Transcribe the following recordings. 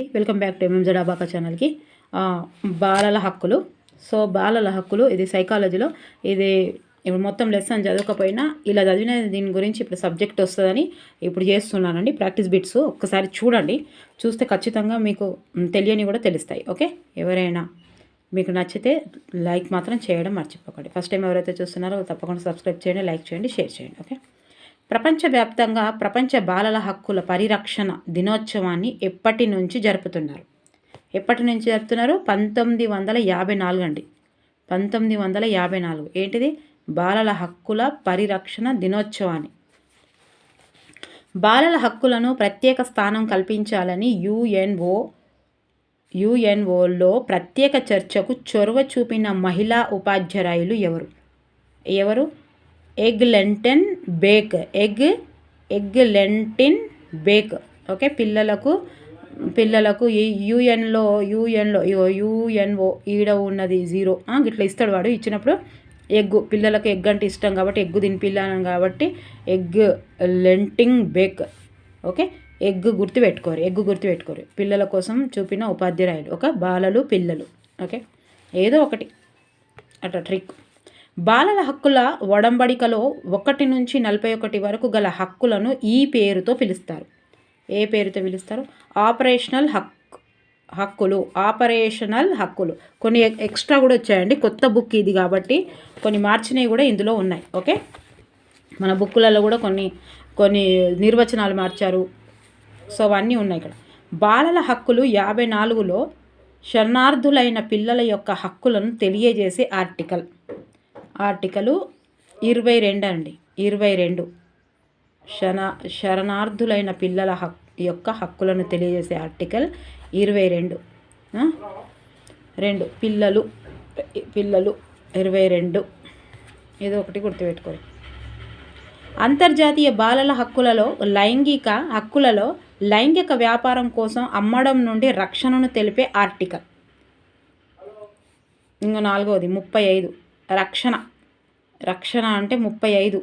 అండి. Welcome back to MMZ అబాకా ఛానల్కి బాలల హక్కులు. సో బాలల హక్కులు ఇది సైకాలజీలో ఇది ఇప్పుడు మొత్తం లెసన్ చదవకపోయినా ఇలా చదివిన దీని గురించి ఇప్పుడు సబ్జెక్ట్ వస్తుందని ఇప్పుడు చేస్తున్నానండి. ప్రాక్టీస్ బిట్స్ ఒక్కసారి చూడండి. చూస్తే ఖచ్చితంగా మీకు తెలియని కూడా తెలుస్తాయి. ఓకే ఎవరైనా మీకు నచ్చితే లైక్ మాత్రం చేయడం మర్చిపోకండి. ఫస్ట్ టైం ఎవరైతే చూస్తున్నారో తప్పకుండా సబ్స్క్రైబ్ చేయండి లైక్ చేయండి షేర్ చేయండి. ఓకే ప్రపంచవ్యాప్తంగా ప్రపంచ బాలల హక్కుల పరిరక్షణ దినోత్సవాన్ని ఎప్పటి నుంచి జరుపుతున్నారు? ఎప్పటి నుంచి జరుపుతున్నారు? పంతొమ్మిది వందల యాభై నాలుగు అండి. పంతొమ్మిది వందల యాభై నాలుగు. ఏంటిది? బాలల హక్కుల పరిరక్షణ దినోత్సవాన్ని. బాలల హక్కులను ప్రత్యేక స్థానం కల్పించాలని యుఎన్ఓ యుఎన్ఓలో ప్రత్యేక చర్చకు చొరవ చూపిన మహిళా ఉపాధ్యాయులు ఎవరు? ఎవరు? ఎగ్ లెంటెన్ బేక్. ఎగ్ ఎగ్ లెంటిన్ బేక్. ఓకే పిల్లలకు పిల్లలకు ఈ యూఎన్లో యూఎన్లో యూఎన్ఓ ఈడ ఉన్నది జీరో. ఇట్లా ఇస్తాడు వాడు ఇచ్చినప్పుడు ఎగ్గు పిల్లలకు ఎగ్ అంటే ఇష్టం కాబట్టి ఎగ్గు తినిపిల్లాను కాబట్టి ఎగ్ లెంటింగ్ బేక్. ఓకే ఎగ్ గుర్తు పెట్టుకోరు ఎగ్ గుర్తు పెట్టుకోరు. పిల్లల కోసం చూపిన ఉపాధ్యాయులు ఒక బాలలు పిల్లలు. ఓకే ఏదో ఒకటి. అట్లా ట్రిక్. బాలల హక్కుల ఒడంబడికలో ఒకటి నుంచి నలభై ఒకటి వరకు గల హక్కులను ఈ పేరుతో పిలుస్తారు. ఏ పేరుతో పిలుస్తారు? ఆపరేషనల్ హక్ హక్కులు ఆపరేషనల్ హక్కులు. కొన్ని ఎక్- ఎక్స్ట్రా కూడా వచ్చాయండి. కొత్త బుక్ ఇది కాబట్టి కొన్ని మార్చినవి కూడా ఇందులో ఉన్నాయి. ఓకే? మన బుక్కులలో కూడా కొన్ని కొన్ని నిర్వచనాలు మార్చారు. సో అవన్నీ ఉన్నాయి ఇక్కడ. బాలల హక్కులు యాభై నాలుగులో శరణార్థులైన పిల్లల యొక్క హక్కులను తెలియజేసే ఆర్టికల్. ఆర్టికలు ఇరవై రెండు అండి. ఇరవై రెండు. శన శరణార్థులైన పిల్లల హక్ యొక్క హక్కులను తెలియజేసే ఆర్టికల్ ఇరవై రెండు. రెండు. పిల్లలు పిల్లలు ఇరవై రెండు. ఏదో ఒకటి గుర్తుపెట్టుకోండి. అంతర్జాతీయ బాలల హక్కులలో లైంగిక హక్కులలో లైంగిక వ్యాపారం కోసం అమ్మడం నుండి రక్షణను తెలిపే ఆర్టికల్. ఇంకా నాలుగవది. ముప్పై ఐదు. రక్షణ. రక్షణ అంటే ముప్పై ఐదు.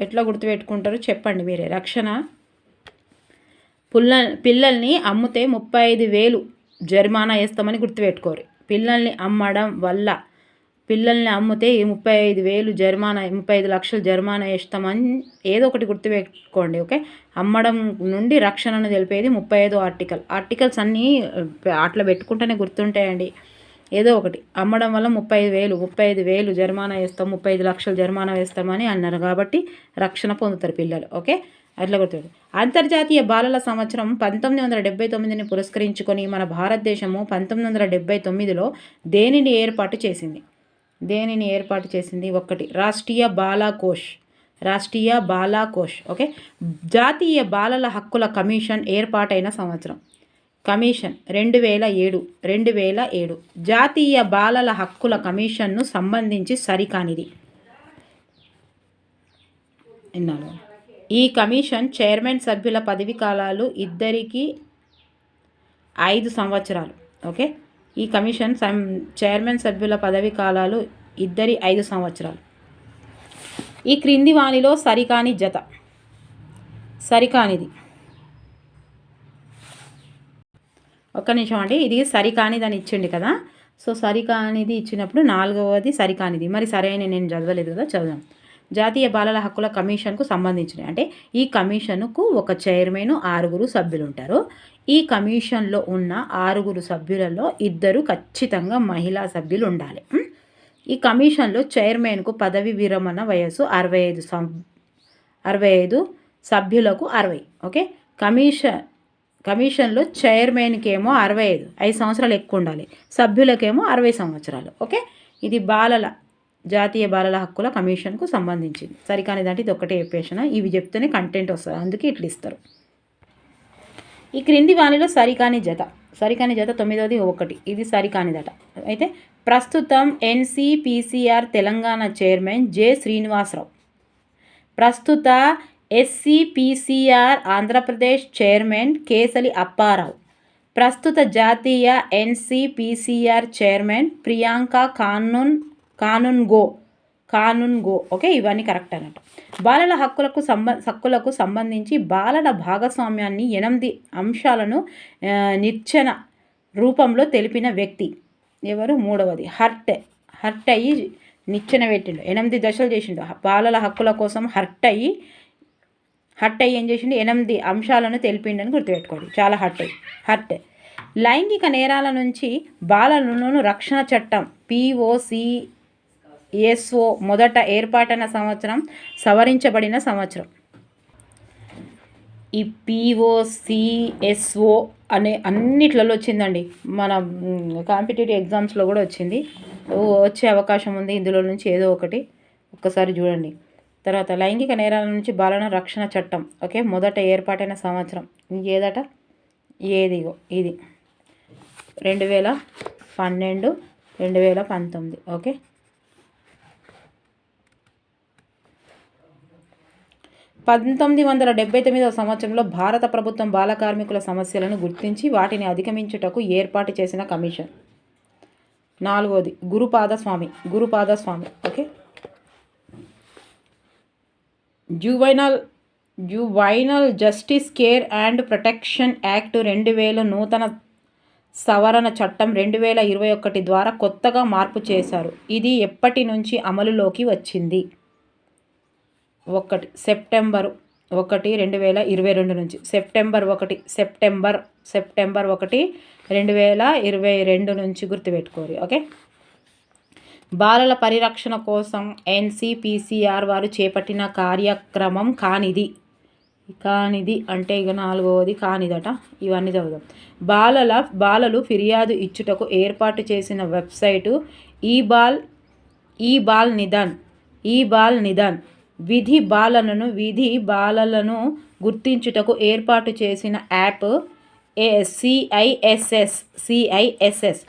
ఎట్లా గుర్తుపెట్టుకుంటారో చెప్పండి మీరే. రక్షణ. పుల్ల పిల్లల్ని అమ్మితే ముప్పై ఐదు వేలు జరిమానా వేస్తామని గుర్తుపెట్టుకోరు. పిల్లల్ని అమ్మడం వల్ల పిల్లల్ని అమ్మితే ఈ ముప్పై ఐదు వేలు జరిమానా ముప్పై ఐదు లక్షలు జరిమానా వేస్తామని ఏదో ఒకటి గుర్తుపెట్టుకోండి ఓకే? అమ్మడం నుండి రక్షణను తెలిపేది ముప్పై ఐదు ఆర్టికల్. ఆర్టికల్స్ అన్నీ అట్లా పెట్టుకుంటేనే గుర్తుంటాయండి. ఏదో ఒకటి. అమ్మడం వల్ల ముప్పై ఐదు వేలు ముప్పై ఐదు వేలు జరిమానా వేస్తాం ముప్పై ఐదు లక్షలు జరిమానా వేస్తామని అన్నారు. కాబట్టి రక్షణ పొందుతారు పిల్లలు. ఓకే? అట్లా గుర్తు అంతర్జాతీయ బాలల సంవత్సరం పంతొమ్మిది వందల డెబ్బై తొమ్మిదిని పురస్కరించుకొని మన భారతదేశము పంతొమ్మిది వందల డెబ్బై తొమ్మిదిలో దేనిని ఏర్పాటు చేసింది? దేనిని ఏర్పాటు చేసింది? ఒకటి రాష్ట్రీయ బాలా కోష్ రాష్ట్రీయ బాలా కోష్ ఓకే? జాతీయ బాలల హక్కుల కమిషన్ ఏర్పాటైన సంవత్సరం. కమిషన్ రెండు వేల ఏడు రెండు వేల ఏడు. జాతీయ బాలల హక్కుల కమిషన్ను సంబంధించి సరికానిది. విన్నాను ఈ కమిషన్ చైర్మన్ సభ్యుల పదవి కాలాలు ఇద్దరికి ఐదు సంవత్సరాలు. ఓకే? ఈ కమిషన్ సం చైర్మన్ సభ్యుల పదవి కాలాలు ఇద్దరి ఐదు సంవత్సరాలు. ఈ క్రింది వాణిలో సరికాని జత. సరికానిది. ఒక్క నిమిషం అండి. ఇది సరికానిది అని ఇచ్చిండు కదా. సో సరికానిది ఇచ్చినప్పుడు నాలుగవది సరికానిది. మరి సరైన నేను చదవలేదు కదా చదుదాం జాతీయ బాలల హక్కుల కమిషన్కు సంబంధించినవి అంటే ఈ కమిషన్కు ఒక చైర్మన్ ఆరుగురు సభ్యులు ఉంటారు ఈ కమిషన్లో ఉన్న ఆరుగురు సభ్యులలో ఇద్దరు ఖచ్చితంగా మహిళా సభ్యులు ఉండాలి ఈ కమిషన్లో చైర్మన్కు పదవి విరమణ వయస్సు అరవై ఐదు అరవై ఐదు సభ్యులకు అరవై. ఓకే? కమిషన్ కమిషన్లో చైర్మన్కి ఏమో అరవై ఐదు ఐదు సంవత్సరాలు ఎక్కువ ఉండాలి సభ్యులకేమో అరవై సంవత్సరాలు ఓకే? ఇది బాలల జాతీయ బాలల హక్కుల కమిషన్కు సంబంధించింది. సరికాని దాంట్లో ఇది ఒకటే చెప్పేసిన ఇవి చెప్తేనే కంటెంట్ వస్తుంది. అందుకే ఇట్లా ఇస్తారు. ఈ క్రింది వానిలో సరికాని జత సరికాని జత తొమ్మిదవది ఒకటి ఇది సరికానిదట అయితే ప్రస్తుతం NCPCR Telangana chairman J Srinivasa Rao. ప్రస్తుత ఎస్సిపిసిఆర్ ఆంధ్రప్రదేశ్ చైర్మన్ కేసలి అప్పారావు. ప్రస్తుత జాతీయ ఎన్సిపిసిఆర్ చైర్మన్ ప్రియాంక కానున్ కానున్గో కానూన్ గో ఓకే ఇవన్నీ కరెక్ట్ అన్నట్టు బాలల హక్కులకు సంబ హక్కులకు సంబంధించి బాలల భాగస్వామ్యాన్ని ఎనిమిది అంశాలను నిర్చన రూపంలో తెలిపిన వ్యక్తి. ఎవరు? మూడవది. హర్ట్ హర్ట్ అయ్యి నిచ్చెన పెట్టిండు. ఎనిమిది దశలు చేసిండు. బాలల హక్కుల కోసం హర్ట్ అయ్యి హట్ అయ్యి ఏం చేసిండు? ఎనిమిది అంశాలను తెలిపిండని గుర్తుపెట్టుకోండి. చాలా హర్ట్ అయ్యి హట్. లైంగిక నేరాల నుంచి బాలలను రక్షణ చట్టం పిఓసిఎస్ఓ మొదట ఏర్పాటైన సంవత్సరం సవరించబడిన సంవత్సరం. ఈ పిఓసిఎస్ఓ అనే అన్నిట్లలో వచ్చిందండి. మన కాంపిటేటివ్ ఎగ్జామ్స్లో కూడా వచ్చింది. వచ్చే అవకాశం ఉంది. ఇందులో నుంచి ఏదో ఒకటి ఒక్కసారి చూడండి. తర్వాత లైంగిక నేరాల నుంచి బాలన రక్షణ చట్టం. ఓకే? మొదట ఏర్పాటైన సంవత్సరం. ఏదట? ఏదిగో? ఇది. రెండు వేల పన్నెండు రెండు వేల పంతొమ్మిది. ఓకే? పంతొమ్మిది వందల డెబ్బై తొమ్మిదవ సంవత్సరంలో భారత ప్రభుత్వం బాల కార్మికుల సమస్యలను గుర్తించి వాటిని అధిగమించుటకు ఏర్పాటు చేసిన కమిషన్. నాలుగోది. Gurupadaswamy. Gurupadaswamy. Okay? Juvenile juvenile justice care and protection act రెండు వేల నూతన సవరణ చట్టం రెండు వేల ఇరవై ఒకటి ద్వారా కొత్తగా మార్పు చేశారు. ఇది ఎప్పటి నుంచి అమలులోకి వచ్చింది? ఒకటి సెప్టెంబర్ ఒకటి రెండు వేల ఇరవై రెండు నుంచి. సెప్టెంబర్ ఒకటి సెప్టెంబర్ సెప్టెంబర్ ఒకటి రెండు వేల ఇరవై రెండు నుంచి గుర్తుపెట్టుకోరు ఓకే? బాలల పరిరక్షణ కోసం ఎన్సిపిసిఆర్ వారు చేపట్టిన కార్యక్రమం కానిది. కానిది అంటే ఇక నాలుగవది కానిదట. ఇవన్నీ చదువుదాం. బాలల బాలలు ఫిర్యాదు ఇచ్చుటకు ఏర్పాటు చేసిన వెబ్సైటు ఈ బాల్ ఈ బాల్ నిదాన్ ఈ బాల్ నిదాన్ విధి బాలలను విధి బాలలను గుర్తించుటకు ఏర్పాటు చేసిన యాప్ ఏ సిఐఎస్ఎస్ సిఐఎస్ఎస్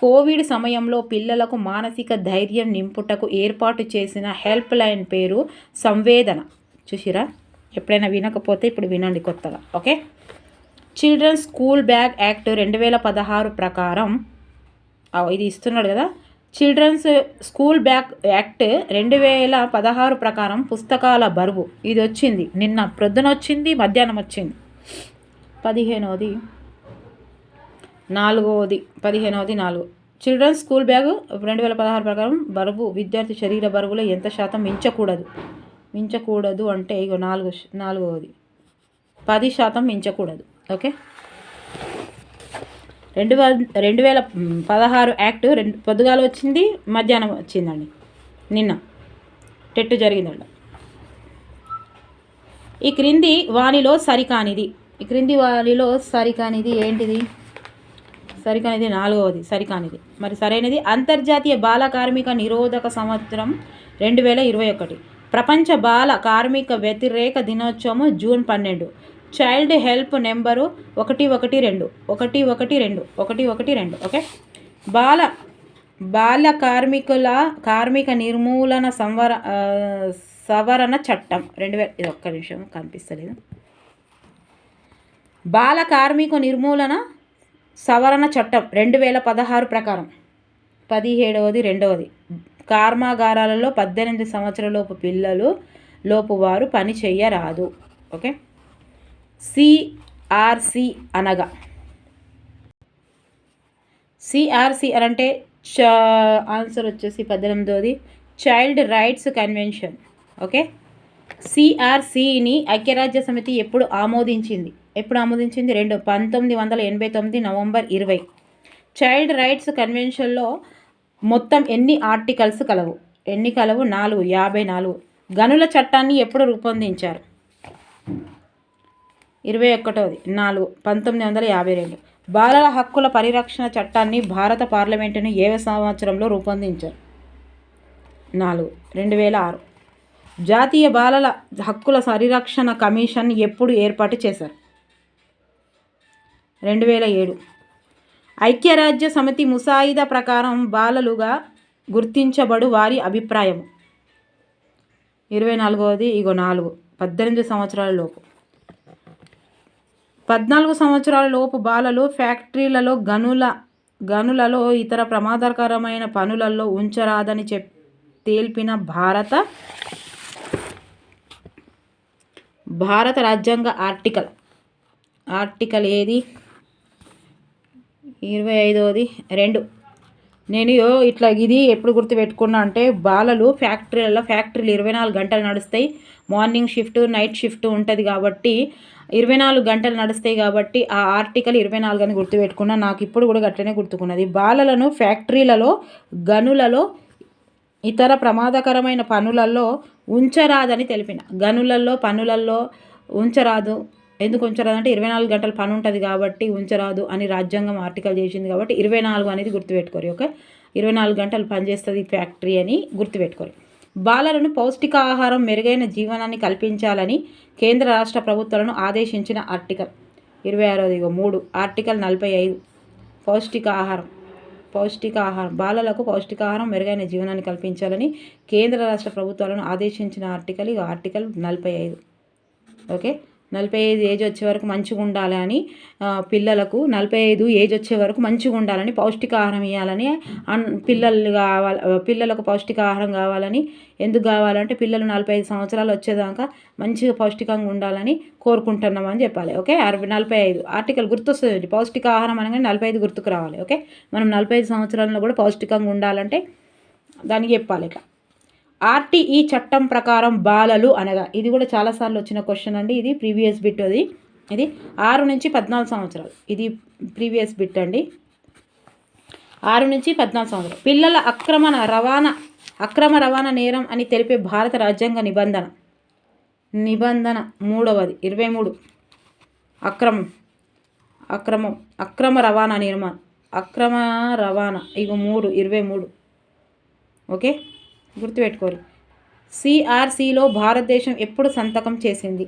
కోవిడ్ సమయంలో పిల్లలకు మానసిక ధైర్యం నింపుటకు ఏర్పాటు చేసిన హెల్ప్ లైన్ పేరు సంవేదన. చూసిరా? ఎప్పుడైనా వినకపోతే ఇప్పుడు వినండి కొత్తగా. Okay? Children's school bag act రెండు వేల పదహారు ప్రకారం ఇది ఇస్తున్నాడు కదా? చిల్డ్రన్స్ స్కూల్ బ్యాగ్ యాక్ట్ రెండు వేల పదహారు ప్రకారం పుస్తకాల బరువు. ఇది వచ్చింది నిన్న. ప్రొద్దున వచ్చింది మధ్యాహ్నం వచ్చింది. పదిహేనవది నాలుగవది పదిహేనవది నాలుగు. చిల్డ్రన్స్ స్కూల్ బ్యాగ్ రెండు వేల పదహారు ప్రకారం బరువు విద్యార్థి శరీర బరువులో ఎంత శాతం మించకూడదు? మించకూడదు అంటే ఇగో నాలుగు నాలుగవది. పది శాతం మించకూడదు. ఓకే? రెండు వేల రెండు వేల పదహారు యాక్ట్ రెండు పొద్దుగాల వచ్చింది మధ్యాహ్నం వచ్చిందండి. నిన్న. టెట్ జరిగిందండి ఈ క్రింది వానిలో సరికానిది. ఈ క్రింది వానిలో సరికానిది ఏంటిది? సరికానిది నాలుగవది సరికానిది. మరి సరైనది. అంతర్జాతీయ బాల కార్మిక నిరోధక సంవత్సరం రెండు వేల ఇరవై ఒకటి. ప్రపంచ బాల కార్మిక వ్యతిరేక దినోత్సవం జూన్ పన్నెండు. చైల్డ్ హెల్ప్ నెంబరు ఒకటి ఒకటి రెండు. ఒకటి ఒకటి రెండు. ఒకటి ఒకటి రెండు. ఓకే? బాల బాల కార్మికుల కార్మిక నిర్మూలన సంవర సవరణ చట్టం. రెండు వేల ఇది ఒక్క నిమిషం కనిపిస్తలేదు. బాల కార్మిక నిర్మూలన సవరణ చట్టం రెండు వేల పదహారు ప్రకారం. పదిహేడవది రెండవది. కర్మాగారాలలో పద్దెనిమిది సంవత్సరాలలోపు పిల్లలు లోపు వారు పని చెయ్యరాదు. ఓకే? సిఆర్సి అనగా. సిఆర్సి అంటే చ ఆన్సర్ వచ్చేసి పద్దెనిమిదవది. Child rights convention. ఓకే? సిఆర్సిని ఐక్యరాజ్య సమితి ఎప్పుడు ఆమోదించింది? ఎప్పుడు ఆమోదించింది? రెండు పంతొమ్మిది వందల ఎనభై తొమ్మిది నవంబర్ ఇరవై. చైల్డ్ రైట్స్ కన్వెన్షన్లో మొత్తం ఎన్ని ఆర్టికల్స్ కలవు? ఎన్ని కలవు? నాలుగు యాభై నాలుగు. గనుల చట్టాన్ని ఎప్పుడు రూపొందించారు? ఇరవై ఒకటోది నాలుగు పంతొమ్మిది వందల యాభై రెండు. బాలల హక్కుల పరిరక్షణ చట్టాన్ని భారత పార్లమెంటును ఏ సంవత్సరంలో రూపొందించారు? నాలుగు రెండు వేల ఆరు. జాతీయ బాలల హక్కుల పరిరక్షణ కమిషన్ ఎప్పుడు ఏర్పాటు చేశారు? రెండు వేల ఏడు. ఐక్యరాజ్య సమితి ముసాయిదా ప్రకారం బాలలుగా గుర్తించబడు వారి అభిప్రాయం ఇరవై నాలుగవది ఇగో నాలుగు. పద్దెనిమిది సంవత్సరాల లోపు. పద్నాలుగు సంవత్సరాల లోపు బాలలు ఫ్యాక్టరీలలో గనుల గనులలో ఇతర ప్రమాదకరమైన పనులలో ఉంచరాదని చెప్ తేల్పిన భారత భారత రాజ్యాంగ ఆర్టికల్. ఆర్టికల్ ఏది? ఇరవై ఐదవది రెండు. నేను ఇట్లా ఇది ఎప్పుడు గుర్తుపెట్టుకున్నా అంటే బాలలు ఫ్యాక్టరీలలో ఫ్యాక్టరీలు ఇరవై నాలుగు గంటలు నడుస్తాయి. మార్నింగ్ షిఫ్ట్ నైట్ షిఫ్ట్ ఉంటుంది కాబట్టి ఇరవై నాలుగు గంటలు నడుస్తాయి కాబట్టి ఆ ఆర్టికల్ ఇరవై నాలుగు అని గుర్తుపెట్టుకున్నా. నాకు ఇప్పుడు కూడా గట్లనే గుర్తుకున్నది. బాలలను ఫ్యాక్టరీలలో గనులలో ఇతర ప్రమాదకరమైన పనులలో ఉంచరాదని తెలిపిన. గనులలో పనులలో ఉంచరాదు. ఎందుకు ఉంచరాదు అంటే ఇరవై నాలుగు గంటల పని ఉంటుంది కాబట్టి ఉంచరాదు అని రాజ్యాంగం ఆర్టికల్ చేసింది కాబట్టి ఇరవై నాలుగు అనేది గుర్తుపెట్టుకోరు. ఓకే? ఇరవై నాలుగు గంటలు పనిచేస్తుంది ఫ్యాక్టరీ అని గుర్తుపెట్టుకోరు. బాలలను పౌష్టికాహారం మెరుగైన జీవనాన్ని కల్పించాలని కేంద్ర రాష్ట్ర ప్రభుత్వాలను ఆదేశించిన ఆర్టికల్ ఇరవై ఆరోది మూడు ఆర్టికల్ నలభై ఐదు. పౌష్టికాహారం పౌష్టికాహారం బాలలకు పౌష్టికాహారం మెరుగైన జీవనాన్ని కల్పించాలని కేంద్ర రాష్ట్ర ప్రభుత్వాలను ఆదేశించిన ఆర్టికల్ ఇక ఆర్టికల్ నలభై ఐదు. ఓకే? నలభై ఐదు ఏజ్ వచ్చే వరకు మంచిగా ఉండాలని పిల్లలకు నలభై ఐదు ఏజ్ వచ్చే వరకు మంచిగా ఉండాలని పౌష్టికాహారం ఇవ్వాలని అన్ పిల్లలు కావాలి పిల్లలకు పౌష్టికాహారం కావాలని ఎందుకు కావాలంటే పిల్లలు నలభై ఐదు సంవత్సరాలు వచ్చేదాకా మంచిగా పౌష్టికంగా ఉండాలని కోరుకుంటున్నామని చెప్పాలి ఓకే? అరవై నలభై ఐదు ఆర్టికల్ గుర్తొస్తుంది పౌష్టికాహారం అనగానే నలభై ఐదు గుర్తుకు రావాలి ఓకే? మనం నలభై ఐదు సంవత్సరాల్లో కూడా పౌష్టికంగా ఉండాలంటే దానికి చెప్పాలి ఇట్లా ఆర్టీఈ చట్టం ప్రకారం బాలలు అనగా ఇది కూడా చాలాసార్లు వచ్చిన క్వశ్చన్ అండి ఇది ప్రీవియస్ బిట్ అది. ఇది ఆరు నుంచి పద్నాలుగు సంవత్సరాలు. ఇది ప్రీవియస్ బిట్ అండి. ఆరు నుంచి పద్నాలుగు సంవత్సరాలు. పిల్లల అక్రమ రవాణా అక్రమ రవాణా నేరం అని తెలిపే భారత రాజ్యాంగ నిబంధన. నిబంధన మూడవది ఇరవై మూడు. అక్రమం అక్రమం అక్రమ రవాణా నిర్మాణం. అక్రమ రవాణా ఇక మూడు ఇరవై మూడు. ఓకే? గుర్తుపెట్టుకోరు. సిఆర్సిలో భారతదేశం ఎప్పుడు సంతకం చేసింది?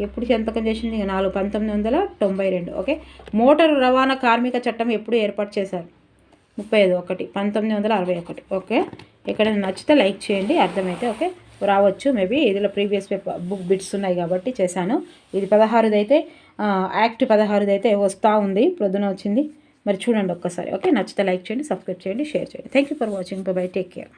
ఎప్పుడు సంతకం చేసింది? ఇక నాలుగు పంతొమ్మిది వందల తొంభై రెండు. ఓకే? మోటారు రవాణా కార్మిక చట్టం ఎప్పుడు ఏర్పాటు చేశారు? ముప్పై ఐదు ఒకటి పంతొమ్మిది వందల అరవై ఒకటి. ఓకే? ఎక్కడైనా నచ్చితే లైక్ చేయండి. అర్థమైతే ఓకే? రావచ్చు. మేబీ ఇదిలో ప్రీవియస్ పేపర్ బుక్ బిట్స్ ఉన్నాయి కాబట్టి చేశాను. ఇది పదహారుదైతే యాక్ట్ పదహారుదైతే వస్తూ ఉంది. ప్రొద్దున వచ్చింది. మరి చూడండి ఒక్కసారి. ఓకే? నచ్చితే లైక్ చేయండి సబ్స్క్రైబ్ చేయండి షేర్ చేయండి. Thank you for watching bye take care